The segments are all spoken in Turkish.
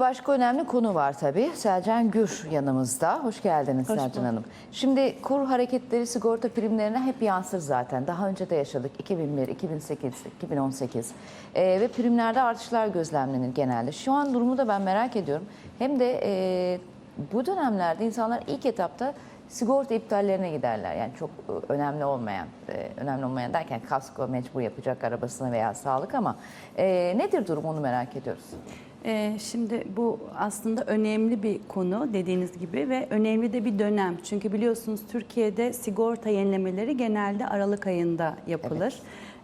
Başka önemli konu var tabii. Selcan Gür yanımızda. Hoş geldiniz Hoş Selcan. Hanım. Şimdi kur hareketleri sigorta primlerine hep yansır zaten. Daha önce de yaşadık. 2001, 2008, 2018. Ee, ve primlerde artışlar gözlemlenir genelde. Şu an durumu da ben merak ediyorum. Hem de e, bu dönemlerde insanlar ilk etapta sigorta iptallerine giderler. Yani çok e, önemli olmayan, e, önemli olmayan derken kasko mecbur yapacak arabasına veya sağlık ama e, nedir durum onu merak ediyoruz. Ee, şimdi bu aslında önemli bir konu dediğiniz gibi ve önemli de bir dönem. Çünkü biliyorsunuz Türkiye'de sigorta yenilemeleri genelde Aralık ayında yapılır.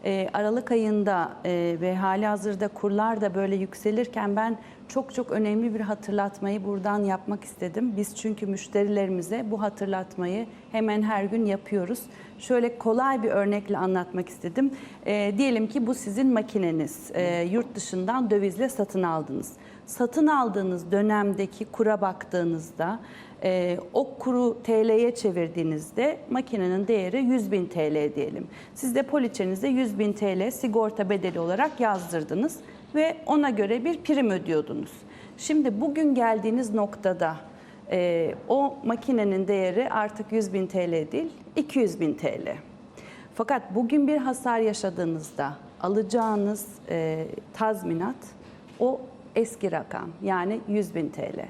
Ee, Aralık ayında e, ve hali hazırda kurlar da böyle yükselirken ben çok çok önemli bir hatırlatmayı buradan yapmak istedim. Biz çünkü müşterilerimize bu hatırlatmayı hemen her gün yapıyoruz. Şöyle kolay bir örnekle anlatmak istedim. Ee, diyelim ki bu sizin makineniz. Ee, yurt dışından dövizle satın aldınız. Satın aldığınız dönemdeki kura baktığınızda e, o kuru TL'ye çevirdiğinizde makinenin değeri 100 bin TL diyelim. Siz de poliçenize 100 bin TL sigorta bedeli olarak yazdırdınız ve ona göre bir prim ödüyordunuz. Şimdi bugün geldiğiniz noktada e, o makinenin değeri artık 100 bin TL değil 200 bin TL. Fakat bugün bir hasar yaşadığınızda alacağınız e, tazminat o eski rakam yani 100 bin TL.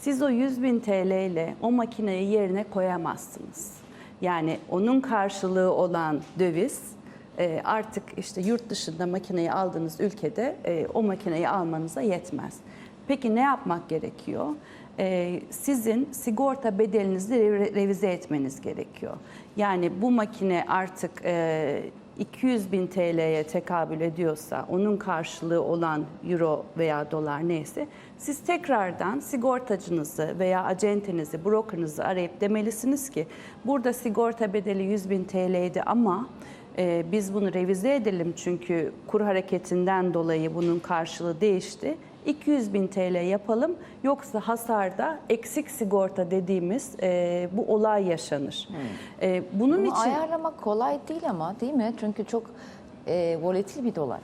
Siz o 100 bin TL ile o makineyi yerine koyamazsınız. Yani onun karşılığı olan döviz e, artık işte yurt dışında makineyi aldığınız ülkede e, o makineyi almanıza yetmez. Peki ne yapmak gerekiyor? Ee, sizin sigorta bedelinizi re- revize etmeniz gerekiyor. Yani bu makine artık e, 200 bin TL'ye tekabül ediyorsa, onun karşılığı olan euro veya dolar neyse, siz tekrardan sigortacınızı veya acentenizi, brokerınızı arayıp demelisiniz ki, burada sigorta bedeli 100 bin TL'ydi ama ee, biz bunu revize edelim çünkü kur hareketinden dolayı bunun karşılığı değişti. 200 bin TL yapalım yoksa hasarda eksik sigorta dediğimiz e, bu olay yaşanır. E, bunun Bunu için ayarlamak kolay değil ama değil mi? Çünkü çok e, volatil bir dolar.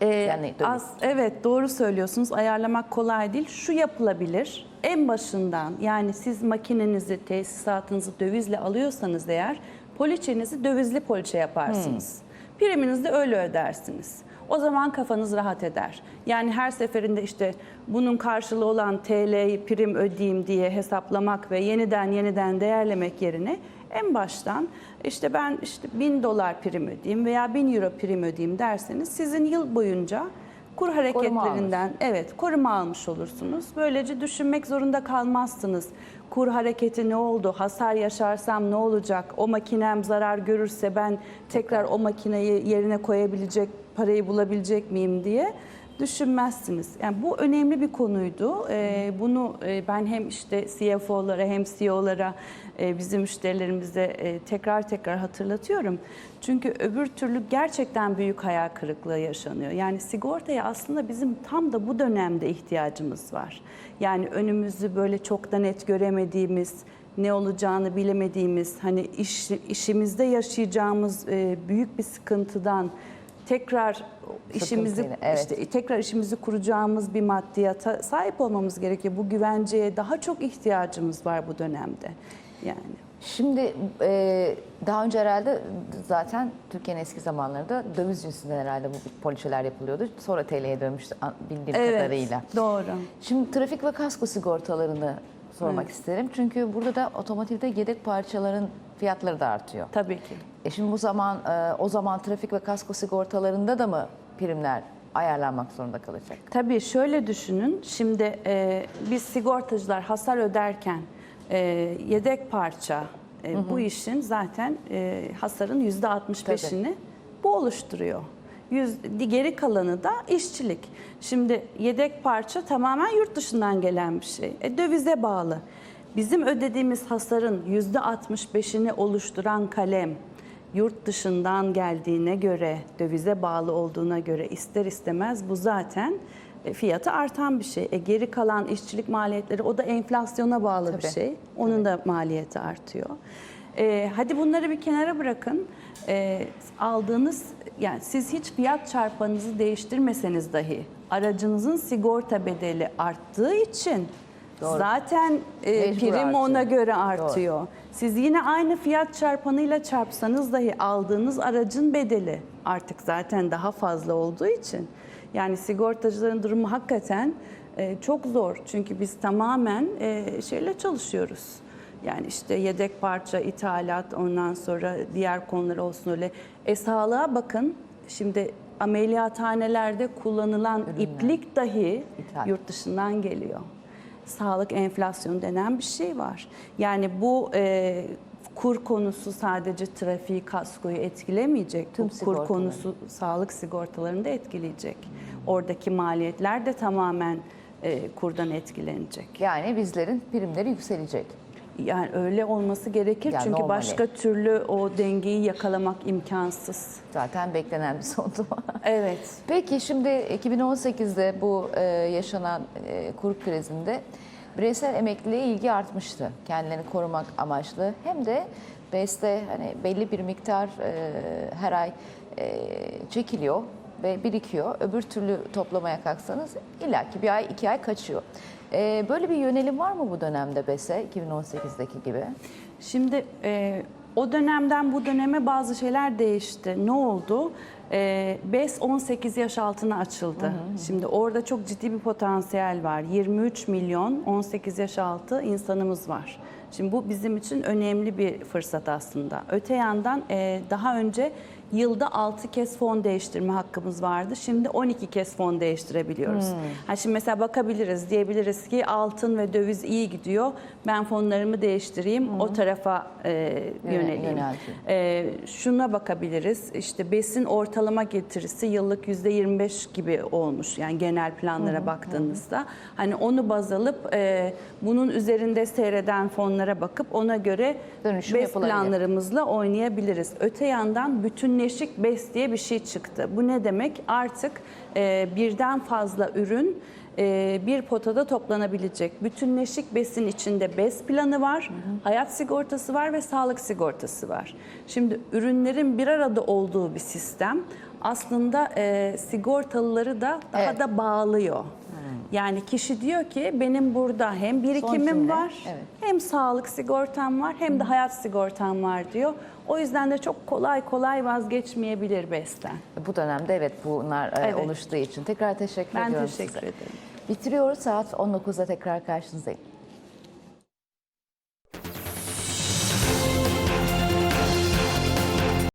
Ee, Yani az, evet doğru söylüyorsunuz. Ayarlamak kolay değil. Şu yapılabilir. En başından yani siz makinenizi, tesisatınızı dövizle alıyorsanız eğer poliçenizi dövizli poliçe yaparsınız. Priminizi de öyle ödersiniz. O zaman kafanız rahat eder. Yani her seferinde işte bunun karşılığı olan TL'yi prim ödeyeyim diye hesaplamak ve yeniden yeniden değerlemek yerine en baştan işte ben işte 1000 dolar prim ödeyeyim veya 1000 euro prim ödeyeyim derseniz sizin yıl boyunca kur hareketlerinden evet koruma almış olursunuz. Böylece düşünmek zorunda kalmazsınız. Kur hareketi ne oldu? Hasar yaşarsam ne olacak? O makinem zarar görürse ben tekrar o makineyi yerine koyabilecek parayı bulabilecek miyim diye düşünmezsiniz. Yani bu önemli bir konuydu. Ee, bunu e, ben hem işte CFO'lara hem CEO'lara e, bizim müşterilerimize e, tekrar tekrar hatırlatıyorum. Çünkü öbür türlü gerçekten büyük hayal kırıklığı yaşanıyor. Yani sigortaya aslında bizim tam da bu dönemde ihtiyacımız var. Yani önümüzü böyle çok da net göremediğimiz, ne olacağını bilemediğimiz, hani iş, işimizde yaşayacağımız büyük bir sıkıntıdan tekrar işimizi Sıkıntıyla, evet. işte tekrar işimizi kuracağımız bir maddiyata sahip olmamız gerekiyor. Bu güvenceye daha çok ihtiyacımız var bu dönemde. Yani Şimdi e, daha önce herhalde zaten Türkiye'nin eski zamanlarında döviz cinsinden herhalde bu poliçeler yapılıyordu. Sonra TL'ye dönmüştü bildiğim kadarıyla. doğru. Şimdi trafik ve kasko sigortalarını sormak isterim. Çünkü burada da otomotivde yedek parçaların fiyatları da artıyor. Tabii ki. E şimdi bu zaman e, o zaman trafik ve kasko sigortalarında da mı primler ayarlanmak zorunda kalacak? Tabii şöyle düşünün. Şimdi e, biz sigortacılar hasar öderken e, yedek parça e, bu işin zaten e, hasarın yüzde 65'ini bu oluşturuyor. Yüz, geri kalanı da işçilik. Şimdi yedek parça tamamen yurt dışından gelen bir şey. E, dövize bağlı. Bizim ödediğimiz hasarın yüzde 65'ini oluşturan kalem yurt dışından geldiğine göre, dövize bağlı olduğuna göre ister istemez bu zaten e, fiyatı artan bir şey. E, geri kalan işçilik maliyetleri o da enflasyona bağlı bir Tabii. şey. Onun da maliyeti artıyor. E, hadi bunları bir kenara bırakın. E, aldığınız yani siz hiç fiyat çarpanınızı değiştirmeseniz dahi aracınızın sigorta bedeli arttığı için Doğru. zaten e, Mecbur prim artıyor. ona göre artıyor. Siz yine aynı fiyat çarpanıyla çarpsanız dahi aldığınız aracın bedeli artık zaten daha fazla olduğu için yani sigortacıların durumu hakikaten e, çok zor. Çünkü biz tamamen e, şeyle çalışıyoruz. Yani işte yedek parça, ithalat, ondan sonra diğer konular olsun öyle. E sağlığa bakın. Şimdi ameliyathanelerde kullanılan iplik dahi İthal. yurt dışından geliyor. Sağlık enflasyonu denen bir şey var. Yani bu e, kur konusu sadece trafiği, kaskoyu etkilemeyecek. Tüm bu kur konusu sağlık sigortalarını da etkileyecek. Oradaki maliyetler de tamamen e, kurdan etkilenecek. Yani bizlerin primleri yükselecek. Yani öyle olması gerekir Yani çünkü başka türlü o dengeyi yakalamak imkansız. Zaten beklenen bir sondu. Evet. Peki şimdi 2018'de bu e, yaşanan e, kur krizinde bireysel emekliliğe ilgi artmıştı. Kendilerini korumak amaçlı. Hem de BES'te hani belli bir miktar e, her ay e, çekiliyor ve birikiyor. Öbür türlü toplamaya kalksanız illaki bir ay iki ay kaçıyor. E, böyle bir yönelim var mı bu dönemde BES'e 2018'deki gibi? Şimdi e, o dönemden bu döneme bazı şeyler değişti. Ne oldu? E, BES 18 yaş altına açıldı. Şimdi orada çok ciddi bir potansiyel var. 23 milyon 18 yaş altı insanımız var. Şimdi bu bizim için önemli bir fırsat aslında. Öte yandan e, daha önce yılda 6 kez fon değiştirme hakkımız vardı. Şimdi 12 kez fon değiştirebiliyoruz. Ha şimdi mesela bakabiliriz diyebiliriz ki altın ve döviz iyi gidiyor. Ben fonlarımı değiştireyim o tarafa e, yöneleyim. yönelteyim. E, şuna bakabiliriz. İşte besin ortalama getirisi yıllık %25 gibi olmuş. Yani genel planlara baktığınızda. Hani onu baz alıp e, bunun üzerinde seyreden fonlara bakıp ona göre Dönüşüm BES planlarımızla oynayabiliriz. Öte yandan bütünleşik BES diye bir şey çıktı. Bu ne demek? Artık e, birden fazla ürün e, bir potada toplanabilecek. Bütünleşik besin içinde BES planı var, hayat sigortası var ve sağlık sigortası var. Şimdi ürünlerin bir arada olduğu bir sistem aslında e, sigortalıları da daha Evet. da bağlıyor. Yani kişi diyor ki benim burada hem birikimim var, evet. hem sağlık sigortam var hem de hayat sigortam var diyor. O yüzden de çok kolay kolay vazgeçmeyebilir BES'ten. Bu dönemde evet bunlar e, Evet. oluştuğu için. Tekrar teşekkür Ben ediyorum teşekkür size. ederim. Bitiriyoruz. Saat 19'da tekrar karşınızdayım.